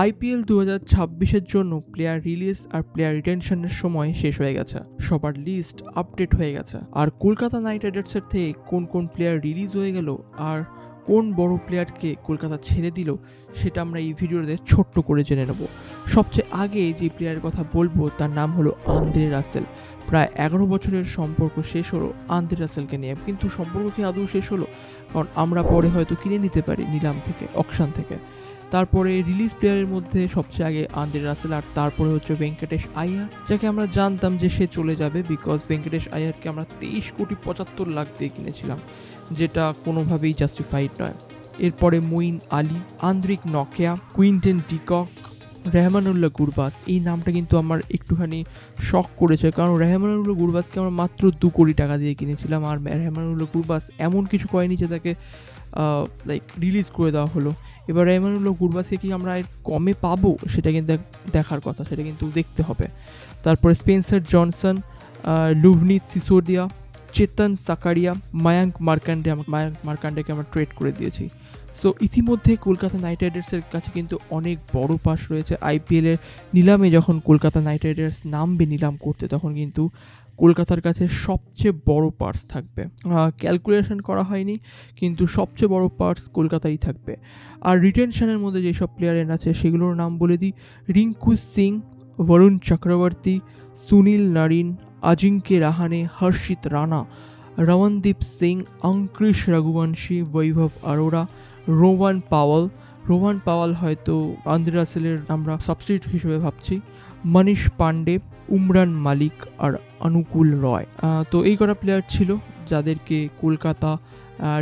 IPL দু হাজার ছাব্বিশের জন্য প্লেয়ার রিলিজ আর প্লেয়ার রিটেনশনের সময় শেষ হয়ে গেছে। সবার লিস্ট আপডেট হয়ে গেছে। আর কলকাতা নাইট রাইডার্সের থেকে কোন কোন প্লেয়ার রিলিজ হয়ে গেল আর কোন বড় প্লেয়ারকে কলকাতা ছেড়ে দিল, সেটা আমরা এই ভিডিওতে ছোট্ট করে জেনে নেব। সবচেয়ে আগে যে প্লেয়ারের কথা বলব, তার নাম হলো আন্দ্রে রাসেল প্রায় এগারো বছরের সম্পর্ক শেষ হলো আন্দ্রে রাসেলকে নিয়ে। কিন্তু সম্পর্ক কি আদৌ শেষ হলো? কারণ আমরা পরে হয়তো কিনে নিতে পারি নিলাম থেকে অকশান থেকে। তারপরে রিলিজ প্লেয়ারের মধ্যে সবচেয়ে আগে আন্দ্রে রাসেল আর তারপরে হচ্ছে ভেঙ্কটেশ আয়ার, যাকে আমরা জানতাম যে সে চলে যাবে বিকজ ভেঙ্কটেশ আয়ারকে আমরা তেইশ কোটি পঁচাত্তর লাখ দিয়ে কিনেছিলাম, যেটা কোনোভাবেই জাস্টিফাইড নয়। এরপরে Moeen Ali, Anrich নকেয়া, Quinton de Kock Rahmanullah Gurbaz, এই নামটা কিন্তু আমার একটুখানি শখ করেছে। কারণ রেহমানুল্লাহ গুরবাসকে আমরা মাত্র দু কোটি টাকা দিয়ে কিনেছিলাম আর রেহমানুল্লাহ গুরবাস এমন কিছু করেনি যে তাকে লাইক রিলিজ করে দেওয়া হলো। এবার রেহমানুল্লাহ গুরবাসকে কি আমরা কমে পাবো? সেটা কিন্তু দেখার কথা, সেটা কিন্তু দেখতে হবে। তারপরে স্পেন্সার জনসন লুভনিত সিসোদিয়া চেতন, সাকারিয়া, মায়াঙ্ক মার্কান্ডে মায়াঙ্ক মার্কান্ডেকে আমরা ট্রেড করে দিয়েছি। সো ইতিমধ্যে কলকাতা নাইট রাইডার্সের কাছে কিন্তু অনেক বড় পাস রয়েছে। আইপিএলের নিলামে যখন কলকাতা নাইট রাইডার্স নামবে নিলাম করতে, তখন কিন্তু কলকাতার কাছে সবচেয়ে বড় পার্স থাকবে। ক্যালকুলেশন করা হয়নি, কিন্তু সবচেয়ে বড় পার্স কলকাতায় থাকবে। আর রিটেনশনের মধ্যে যেসব প্লেয়ারের আছে, সেগুলোর নাম বলে দিই। Rinku Singh Varun Chakravarthy Sunil Narine Ajinkya Rahane Harshit Rana Ramandeep Singh Angkrish Raghuvanshi Vaibhav Arora Rovman Powell Rovman Powell হয়তো আন্দ্রে রাসেলের আমরা সাবস্টিটিউট হিসেবে ভাবছি। মনীষ পান্ডে উমরান মালিক আর অনুকূল রয়। তো এই কটা প্লেয়ার ছিল যাদেরকে কলকাতা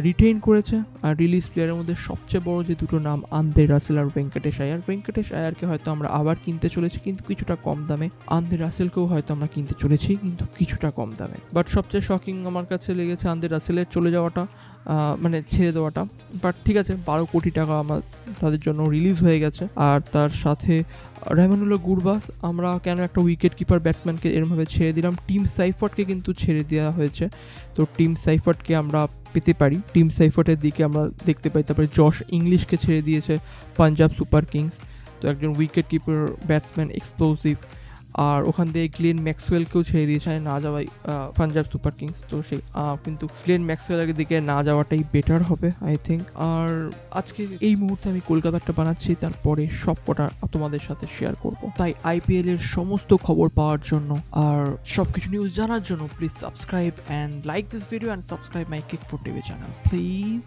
রিটেইন করেছে। আর রিলিজ প্লেয়ারের মধ্যে সবচেয়ে বড় যে দুটো নাম আন্দে রাসেল আর ভেঙ্কটেশ আয়ার ভেঙ্কটেশ আয়ারকে হয়তো আমরা আবার কিনতে চলেছি, কিন্তু কিছুটা কম দামে। আন্দে রাসেলকেও হয়তো আমরা কিনতে চলেছি, কিন্তু কিছুটা কম দামে। বাট সবচেয়ে শকিং আমার কাছে লেগেছে আন্দে রাসেলের চলে যাওয়াটা মানে ছেড়ে দেওয়াটা। বাট ঠিক আছে, বারো কোটি টাকা আমার তাদের জন্য রিলিজ হয়ে গেছে। আর তার সাথে রেহমানুল্লাহ গুরবাস, আমরা কেন একটা উইকেট কিপার ব্যাটসম্যানকে এরমভাবে ছেড়ে দিলাম? টিম সাইফার্টকে কিন্তু ছেড়ে দেওয়া হয়েছে। তো টিম সাইফার্টকে আমরা পেতে পারি। টিম সাইফটের দিকে আমরা দেখতে পাই, তারপরে জশ ইংলিশকে ছেড়ে দিয়েছে পাঞ্জাব সুপার কিংস তো একজন উইকেট কিপার ব্যাটসম্যান এক্সপ্লোসিভ আর ওখান দিয়ে গ্লেন ম্যাক্সওয়েলকেও ছেড়ে দিয়েছে না যাওয়াই পাঞ্জাব সুপার কিংস। তো সেই কিন্তু গ্লেন ম্যাক্সওয়েলের দিকে না যাওয়াটাই বেটার হবে আই থিঙ্ক আর আজকে এই মুহূর্তে আমি কলকাতাটা বানাচ্ছি, তারপরে সব কটা তোমাদের সাথে শেয়ার করব। তাই আইপিএল এর সমস্ত খবর পাওয়ার জন্য আর সবকিছু নিউজ জানার জন্য please subscribe and like this video and subscribe my kick foot TV channel please